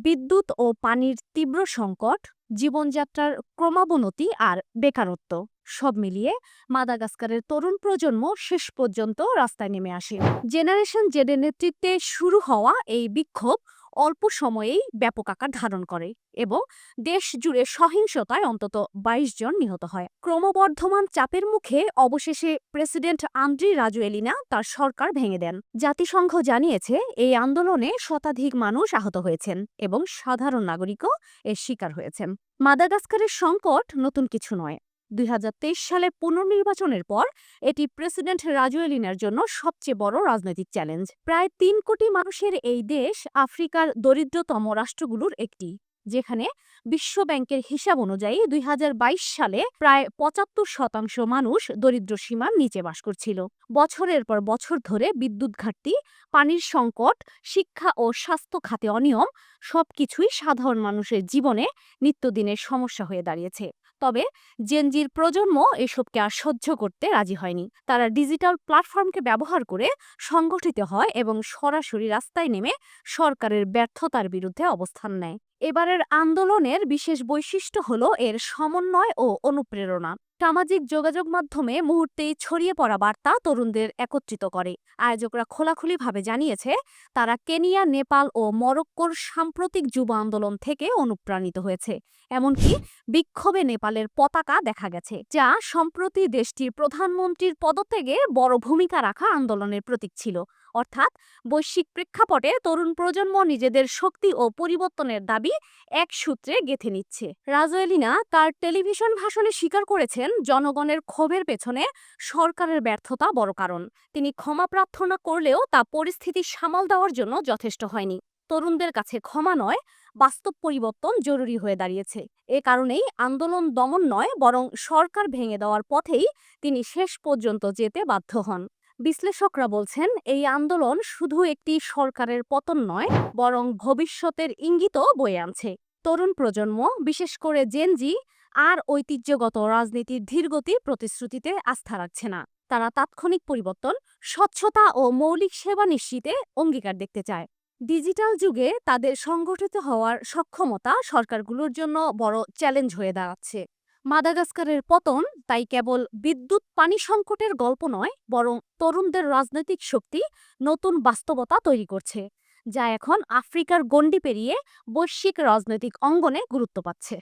বিদ্যুৎ ও পানির তীব্র সংকট, জীবনযাত্রার ক্রমাবনতি আর বেকারত্ব, সব মিলিয়ে মাদাগাস্কারের তরুণ প্রজন্ম শেষ পর্যন্ত রাস্তায় নেমে আসে। জেনারেশন জেডের নেতৃত্বে শুরু হওয়া এই বিক্ষোভ অল্প সময়েই ব্যাপক আকার ধারণ করে এবং দেশ জুড়ে সহিংসতায় অন্তত ২২ জন নিহত হয়। ক্রমবর্ধমান চাপের মুখে অবশেষে প্রেসিডেন্ট আন্দ্রি রাজুয়েলিনা তার সরকার ভেঙে দেন। জাতিসংঘ জানিয়েছে, এই আন্দোলনে শতাধিক মানুষ আহত হয়েছেন এবং সাধারণ নাগরিকও এর শিকার হয়েছেন। মাদাগাস্কারের সংকট নতুন কিছু নয়। দুই সালে পুনর্নির্বাচনের পর, এটি প্রেসিডেন্ট রাজুয়েলিনের জন্য সবচেয়ে বড় রাজনৈতিক চ্যালেঞ্জ। প্রায় তিন কোটি মানুষের এই দেশ আফ্রিকার দরিদ্রতম রাষ্ট্রগুলোর একটি। যেখানে বিশ্ব ব্যাংকের হিসাব অনুযায়ী দুই হাজার বাইশ সালে প্রায় পঁচাত্তর শতাংশ মানুষ দরিদ্র সীমার নিচে বাস করছিল। বছরের পর বছর ধরে বিদ্যুৎ ঘাটতি, পানির সংকট, শিক্ষা ও স্বাস্থ্য খাতে অনিয়ম সবকিছুই সাধারণ মানুষের জীবনে নিত্যদিনের সমস্যা হয়ে দাঁড়িয়েছে। তবে জেনজির প্রজন্ম এসবকে আর সহ্য করতে রাজি হয়নি। তারা ডিজিটাল প্ল্যাটফর্মকে ব্যবহার করে সংগঠিত হয় এবং সরাসরি রাস্তায় নেমে সরকারের ব্যর্থতার বিরুদ্ধে অবস্থান নেয়। এবারের আন্দোলনের বিশেষ বৈশিষ্ট্য হল এর সমন্বয় ও অনুপ্রেরণা। সামাজিক যোগাযোগ মাধ্যমে মুহূর্তেই ছড়িয়ে পড়া বার্তা তরুণদের একত্রিত করে। আয়োজকরা খোলাখুলিভাবে জানিয়েছে, তারা কেনিয়া, নেপাল ও মরক্কোর সাম্প্রতিক যুব আন্দোলন থেকে অনুপ্রাণিত হয়েছে। এমনকি বিক্ষোভে নেপালের পতাকা দেখা গেছে, যা সম্প্রতি দেশটির প্রধানমন্ত্রীর পদত্যাগে বড় ভূমিকা রাখা আন্দোলনের প্রতীক ছিল। অর্থাৎ বৈশ্বিক প্রেক্ষাপটে তরুণ প্রজন্ম নিজেদের শক্তি ও পরিবর্তনের দাবি এক সূত্রে গেঁথে নিচ্ছে। রাজওয়েলিনা তার টেলিভিশন ভাষণে স্বীকার করেছেন জনগণের ক্ষোভের পেছনে সরকারের ব্যর্থতা বড় কারণ। তিনি ক্ষমা প্রার্থনা করলেও তা পরিস্থিতি সামাল দেওয়ার জন্য যথেষ্ট হয়নি। তরুণদের কাছে ক্ষমা নয়, বাস্তব পরিবর্তন জরুরি হয়ে দাঁড়িয়েছে। এ কারণেই আন্দোলন দমন নয়, বরং সরকার ভেঙে দেওয়ার পথেই তিনি শেষ পর্যন্ত যেতে বাধ্য হন। বিশ্লেষকরা বলছেন, এই আন্দোলন শুধু একটি সরকারের পতন নয়, বরং ভবিষ্যতের ইঙ্গিতও বয়ে আনছে। তরুণ প্রজন্ম, বিশেষ করে জেনজি আর ঐতিহ্যগত রাজনীতির ধীরগতির প্রতিশ্রুতিতে আস্থা রাখছে না। তারা তাৎক্ষণিক পরিবর্তন, স্বচ্ছতা ও মৌলিক সেবা নিশ্চিতে অঙ্গীকার দেখতে চায়। ডিজিটাল যুগে তাদের সংগঠিত হওয়ার সক্ষমতা সরকারগুলোর জন্য বড় চ্যালেঞ্জ হয়ে দাঁড়াচ্ছে। মাদাগাস্কারের পতন তাই কেবল বিদ্যুৎ পানি সংকটের গল্প নয়, বরং তরুণদের রাজনৈতিক শক্তি নতুন বাস্তবতা তৈরি করছে, যা এখন আফ্রিকার গণ্ডি পেরিয়ে বৈশ্বিক রাজনৈতিক অঙ্গনে গুরুত্ব পাচ্ছে।